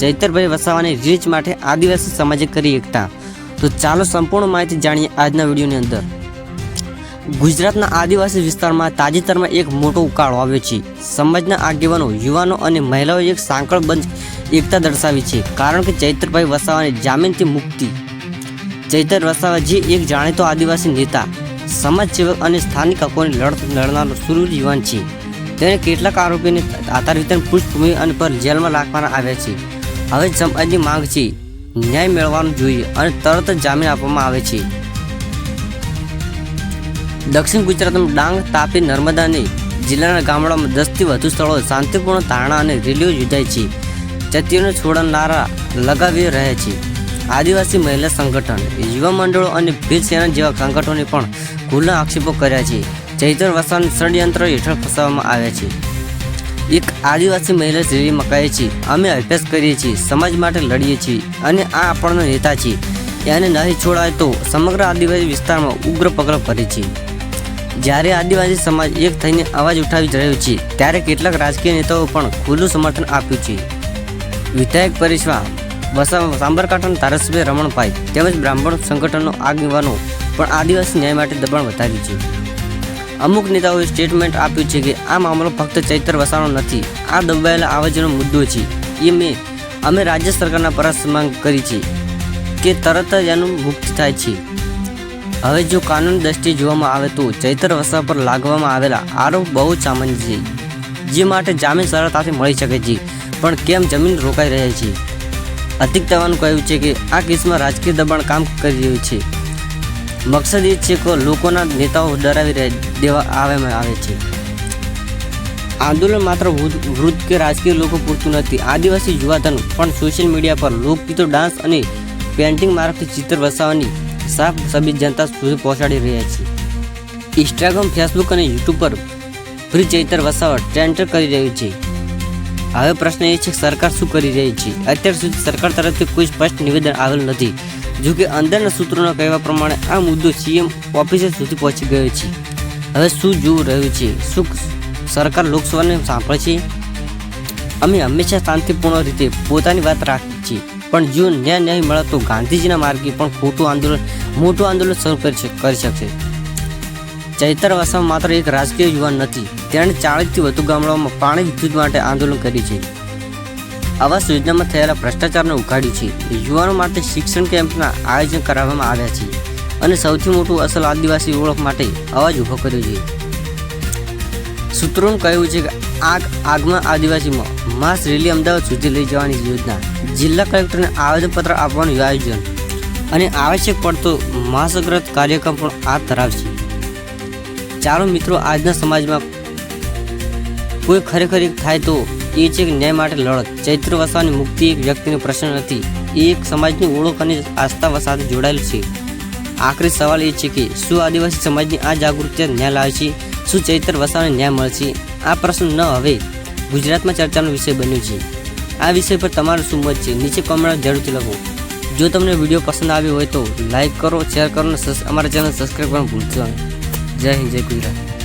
Chaitarbhai વસાવાની rich માટે આદિવાસી સમાજે કરી એકતા. તો ચાલો સંપૂર્ણ માહિતી જાણીએ આજના વિડીયોની અંદર. ગુજરાતના આદિવાસી વિસ્તારમાં તાજેતરમાં એક મોટો ઉકાળો આવ્યો છે. સમાજના આગેવાનો, યુવાનો અને મહિલાઓએ એક સાંકળ બંધ એકતા દર્શાવી છે, કારણ કે ચૈતરભાઈ વસાવાની જામીનથી મુક્તિ. ચૈતર વસાવા જે એક જાણીતો આદિવાસી નેતા સમાજ સેવક અને સ્થાનિક હકોની લડત લડનારો સુરૂર યુવાન છે. તેણે કેટલાક આરોપીને આધાર વિતરણ પૃષ્ઠભૂમિ અને પર જેલમાં રાખવાના આવ્યા છે. હવે સમાજની માંગ છે. ન્યાય મેળવવાનું જોઈએ અને તરત જામીન આપવામાં આવે છે. દક્ષિણ ગુજરાતમાં ડાંગ, તાપી નર્મદાની જિલ્લાના ગામડામાં દસથી વધુ સ્થળો શાંતિપૂર્ણ ધારણા અને રેલીઓ યોજાય છે. જતીઓને છોડનારા લગાવી રહે છે. આદિવાસી મહિલા સંગઠન, યુવા મંડળો અને ભીલ સેના જેવા સંગઠનોએ પણ ખુલ્લા આક્ષેપો કર્યા છે. ચૈતર વસાન ષડયંત્ર હેઠળ ફસાવવામાં આવે છે. એક આદિવાસી મહિલા રેલીમાં કહે છે, અમે અભ્યાસ કરીએ છીએ, સમાજ માટે લડીએ છીએ અને આ આપણનો નેતા છે. એને નહીં છોડાય તો સમગ્ર આદિવાસી વિસ્તારમાં ઉગ્ર પગલ ભરે છે. જ્યારે આદિવાસી સમાજ એક થઈને અવાજ ઉઠાવી રહ્યો છે, ત્યારે કેટલાક રાજકીય નેતાઓ પણ ખુલ્લું સમર્થન આપ્યું છે. વિધાયક પરિષવા વસા સાબરકાંઠાના ધારાસભ્ય રમણભાઈ તેમજ બ્રાહ્મણ સંગઠનનો આગેવાનો પણ આદિવાસી ન્યાય માટે દબાણ વધાર્યું છે. અમુક નેતાઓએ સ્ટેટમેન્ટ આપ્યું છે કે આ મામલો ફક્ત ચૈતર વસાવાનો નથી, આ દબાયેલા આવાજનો મુદ્દો છે. એ મેં અમે રાજ્ય સરકારના પરાસ માંગ કરી છે કે તરત જ એનું મુક્ત થાય છે. હવે જો કાનૂન દ્રષ્ટિએ જોવામાં આવે તો ચૈતર વસા પર લાગવામાં આવેલા આરોપ બહુ સામાન્ય છે, જે માટે જામીન સરળતાથી મળી શકે છે, પણ કેમ જમીન રોકાઈ રહે છે? અધિક તવાનું કહ્યું છે કે આ કેસમાં રાજકીય દબાણ કામ કરી રહ્યું છે. મકસદ એ છે કે લોકોના નેતાઓ ડરાવી દેવા આવવામાં આવે છે. આંદોલન માત્ર વૃદ્ધ કે રાજકીય લોકો પૂરતું નથી. આદિવાસી યુવાધન પણ સોશિયલ મીડિયા પર લોકગીતો, ડાન્સ અને પેન્ટિંગ મારફતે ચિત્ર વસાવવાની સાફ સભી જનતા સુધી પહોંચાડી રહ્યા છે. ઇન્સ્ટાગ્રામ, ફેસબુક અને યુટ્યુબ પર ફ્રી ચૈતર વસાવટ ટ્રેન્ડર કરી રહ્યું છે. હવે પ્રશ્ન એ છે કે સરકાર શું કરી રહી છે? અત્યાર સુધી સરકાર તરફથી કોઈ સ્પષ્ટ નિવેદન આવેલ નથી. જો કે અંદરના સૂત્રોના કહેવા પ્રમાણે આ મુદ્દો સીએમ ઓફિસે સુધી પહોંચી ગયો છે. હવે શું જોવું રહ્યું છે? શું સરકાર લોકસભાને સાંભળે છે? અમે હંમેશા શાંતિપૂર્ણ રીતે પોતાની વાત રાખી છીએ. પણ જો ન્યાય ન્યાય મળે તો ગાંધીજીના માર્ગે પણ ખોટું આંદોલન, મોટું આંદોલન શરૂ કરી શક- કરી શકશે. ચૈતર વસાવા માત્ર એક રાજકીય યુવાન નથી, તેણે ચાળીસથી વધુ ગામડાઓમાં પાણી વિદ્યુત માટે આંદોલન કર્યું છે. આવાસ યોજનામાં થયેલા ભ્રષ્ટાચારને ઉઘાડ્યું છે. યુવાનો માટે શિક્ષણ કેમ્પના આયોજન કરાવવામાં આવ્યા છે અને સૌથી મોટું અસલ આદિવાસી ઓળખ માટે અવાજ ઊભો કર્યો છે. સૂત્રોનું કહેવું છે કે આગ આગમાં આદિવાસીમાં માસ રેલી અમદાવાદ સુધી લઈ જવાની યોજના. જિલ્લા કલેક્ટરને આવેદનપત્ર આપવાનું આયોજન અને આવશ્યક પડતો માસગ્રત કાર્યક્રમ પણ હાથ ધરાવશે ચાલો મિત્રો, આજના સમાજમાં કોઈ ખરેખર થાય તો એ છે કે ન્યાય માટે લડત. ચૈત્ર વસાવાની મુક્તિ એક વ્યક્તિનો પ્રશ્ન નથી. એ એક સમાજની ઓળખ અને આસ્થા સાથે જોડાયેલ છે. આખરી સવાલ એ છે કે, શું આદિવાસી સમાજની આ જાગૃતિ ન્યાય લાવે છે? શું ચૈત્ર વસાવાને ન્યાય મળશે આ પ્રશ્ન ન હવે. ગુજરાતમાં ચર્ચાનો વિષય બન્યો છે. આ વિષય પર તમારું શું મત છે? નીચે કોમેન્ટ જરૂરથી લખો. જો તમને વીડિયો પસંદ આવ્યો હોય તો લાઇક કરો, શેર કરો અને અમારા ચેનલ સબસ્ક્રાઈબ કરવાનું ભૂલશો જય હિન્દ, જય ગુજરાત.